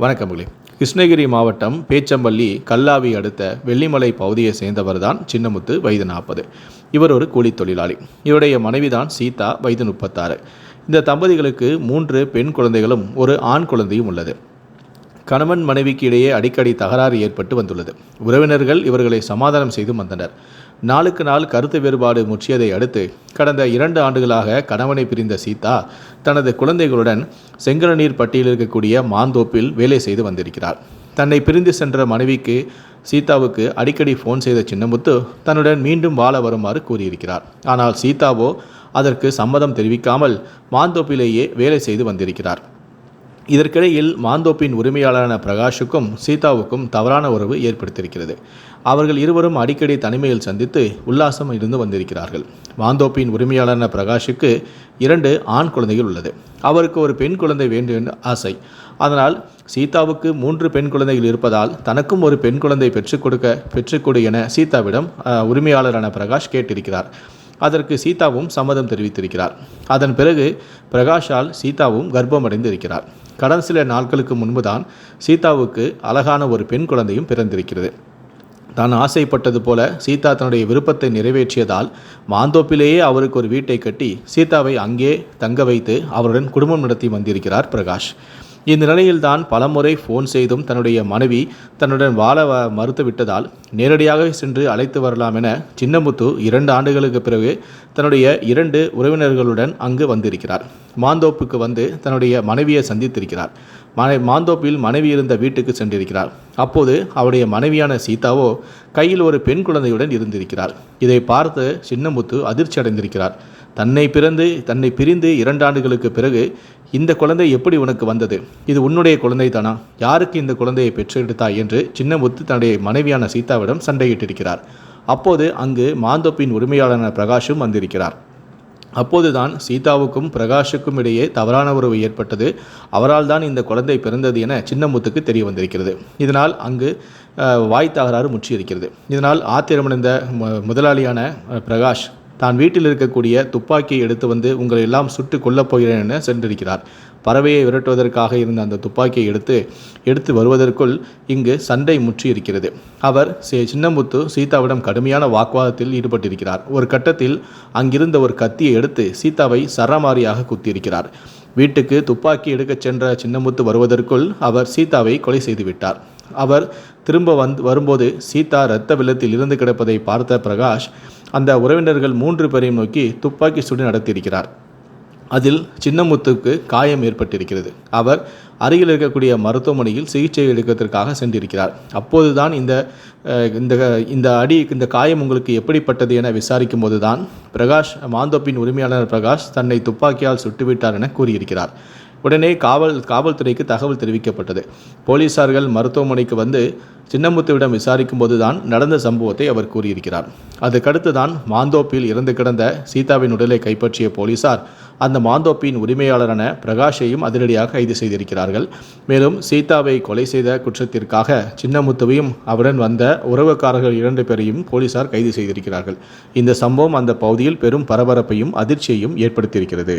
வணக்கமுகளே கிருஷ்ணகிரி மாவட்டம் பேச்சம்பள்ளி கல்லாவி அடுத்த வெள்ளிமலை பகுதியை சேர்ந்தவர் தான் சின்னமுத்து வயது நாற்பது. இவர் ஒரு கூலித் தொழிலாளி. இவருடைய மனைவிதான் சீதா வயது முப்பத்தாறு. இந்த தம்பதிகளுக்கு மூன்று பெண் குழந்தைகளும் ஒரு ஆண் குழந்தையும் உள்ளது. கணவன் மனைவிக்கு இடையே அடிக்கடி தகராறு ஏற்பட்டு வந்துள்ளது. உறவினர்கள் இவர்களை சமாதானம் செய்து வந்தனர். நாளுக்கு நாள் கருத்து வேறுபாடு முற்றியதை அடுத்து கடந்த இரண்டு ஆண்டுகளாக கணவனை பிரிந்த சீதா தனது குழந்தைகளுடன் செங்கலநீர் பட்டியில் இருக்கக்கூடிய மாந்தோப்பில் வேலை செய்து வந்திருக்கிறார். தன்னை பிரிந்து சென்ற மனைவிக்கு சீதாவுக்கு அடிக்கடி ஃபோன் செய்த சின்னமுத்து தன்னுடன் மீண்டும் வாழ வருமாறு கூறியிருக்கிறார். ஆனால் சீதாவோ அதற்கு சம்மதம் தெரிவிக்காமல் மாந்தோப்பிலேயே வேலை செய்து வந்திருக்கிறார். இதற்கிடையில் மாந்தோப்பின் உரிமையாளரான பிரகாஷுக்கும் சீதாவுக்கும் தவறான உறவு ஏற்படுத்தியிருக்கிறது. அவர்கள் இருவரும் அடிக்கடி தனிமையில் சந்தித்து உல்லாசம் இருந்து வந்திருக்கிறார்கள். மாந்தோப்பின் உரிமையாளரான பிரகாஷுக்கு இரண்டு ஆண் குழந்தைகள் உள்ளது. அவருக்கு ஒரு பெண் குழந்தை வேண்டும் என்று ஆசை. அதனால் சீதாவுக்கு மூன்று பெண் குழந்தைகள் இருப்பதால் தனக்கும் ஒரு பெண் குழந்தை பெற்றுக் கொடுக்க பெற்றுக்கொடு என சீதாவிடம் உரிமையாளரான பிரகாஷ் கேட்டிருக்கிறார். அதற்கு சீதாவும் சம்மதம் தெரிவித்திருக்கிறார். அதன் பிறகு பிரகாஷால் சீதாவும் கர்ப்பமடைந்து இருக்கிறார் கடந்த சில நாட்களுக்கு முன்புதான் சீதாவுக்கு அழகான ஒரு பெண் குழந்தையும் பிறந்திருக்கிறது. தான் ஆசைப்பட்டது போல சீதா தன்னுடைய விருப்பத்தை நிறைவேற்றியதால் மாந்தோப்பிலேயே அவருக்கு ஒரு வீட்டை கட்டி சீதாவை அங்கே தங்க வைத்து அவருடன் குடும்பம் நடத்தி வந்திருக்கிறார் பிரகாஷ். இந்நிலையில்தான் பலமுறை ஃபோன் செய்தும் தன்னுடைய மனைவி தன்னுடன் வாழ மறுத்துவிட்டதால் நேரடியாக சென்று அழைத்து வரலாம் என சின்னமுத்து இரண்டு ஆண்டுகளுக்கு பிறகு தன்னுடைய இரண்டு உறவினர்களுடன் அங்கு வந்திருக்கிறார். மாந்தோப்புக்கு வந்து தன்னுடைய மனைவியை சந்தித்திருக்கிறார். மனை மாந்தோப்பில் மனைவி இருந்த வீட்டுக்கு சென்றிருக்கிறார். அப்போது அவருடைய மனைவியான சீதாவோ கையில் ஒரு பெண் குழந்தையுடன் இருந்திருக்கிறார். இதை பார்த்து சின்னமுத்து அதிர்ச்சி அடைந்திருக்கிறார் தன்னை பிறந்து தன்னை பிரிந்து இரண்டு ஆண்டுகளுக்கு பிறகு இந்த குழந்தை எப்படி உனக்கு வந்தது? இது உன்னுடைய குழந்தை தானா யாருக்கு இந்த குழந்தையை பெற்றெடுத்தாய் என்று சின்னமுத்து தன்னுடைய மனைவியான சீதாவிடம் சண்டையிட்டிருக்கிறார். அப்போது அங்கு மாந்தோப்பின் உரிமையாளரான பிரகாஷும் வந்திருக்கிறார். அப்போதுதான் சீதாவுக்கும் பிரகாஷுக்கும் இடையே தவறான உறவு ஏற்பட்டது. அவரால் தான் இந்த குழந்தை பிறந்தது என சின்னமுத்துக்கு தெரிய வந்திருக்கிறது. இதனால் அங்கு வாய் தகராறு முற்றியிருக்கிறது இதனால் ஆத்திரமடைந்த முதலாளியான பிரகாஷ் தான் வீட்டில் இருக்கக்கூடிய துப்பாக்கியை எடுத்து வந்து உங்களை எல்லாம் சுட்டு கொல்லப் போகிறேன் என சென்றிருக்கிறார். பறவையை விரட்டுவதற்காக இருந்த அந்த துப்பாக்கியை எடுத்து எடுத்து வருவதற்குள் இங்கு சண்டை முற்றி இருக்கிறது அவர் சே சின்னமுத்து சீதாவிடம் கடுமையான வாக்குவாதத்தில் ஈடுபட்டிருக்கிறார். ஒரு கட்டத்தில் அங்கிருந்த ஒரு கத்தியை எடுத்து சீதாவை சரமாரியாக குத்தியிருக்கிறார். வீட்டுக்கு துப்பாக்கி எடுக்கச் சென்ற சின்னமுத்து வருவதற்குள் அவர் சீதாவை கொலை செய்துவிட்டார். அவர் திரும்ப வந் வரும்போது சீதா இரத்த வெள்ளத்தில் இருந்து கிடப்பதை பார்த்த பிரகாஷ் அந்த உறவினர்கள் மூன்று பேரையும் நோக்கி துப்பாக்கி சூடு நடத்தியிருக்கிறார். அதில் சின்னமுத்துக்கு காயம் ஏற்பட்டிருக்கிறது. அவர் அருகில் இருக்கக்கூடிய மருத்துவமனையில் சிகிச்சை எடுக்கிறதுக்காக சென்றிருக்கிறார். அப்போதுதான் இந்த இந்த இந்த அடி இந்த காயம் உங்களுக்கு எப்படிப்பட்டது என விசாரிக்கும் போதுதான் பிரகாஷ் மாந்தோப்பின் உரிமையாளர் பிரகாஷ் தன்னை துப்பாக்கியால் சுட்டுவிட்டார் என கூறியிருக்கிறார். உடனே காவல் காவல்துறைக்கு தகவல் தெரிவிக்கப்பட்டது. போலீசார்கள் மருத்துவமனைக்கு வந்து சின்னமுத்துவிடம் விசாரிக்கும் போதுதான் நடந்த சம்பவத்தை அவர் கூறியிருக்கிறார். அதுக்கடுத்து தான் மாந்தோப்பில் இறந்து கிடந்த சீதாவின் உடலை கைப்பற்றிய போலீசார் அந்த மாந்தோப்பின் உரிமையாளரான பிரகாஷையும் அதிரடியாக கைது செய்திருக்கிறார்கள். மேலும் சீதாவை கொலை செய்த குற்றத்திற்காக சின்னமுத்துவையும் அவருடன் வந்த உறவுக்காரர்கள் இரண்டு பேரையும் போலீசார் கைது செய்திருக்கிறார்கள். இந்த சம்பவம் அந்த பகுதியில் பெரும் பரபரப்பையும் அதிர்ச்சியையும் ஏற்படுத்தியிருக்கிறது.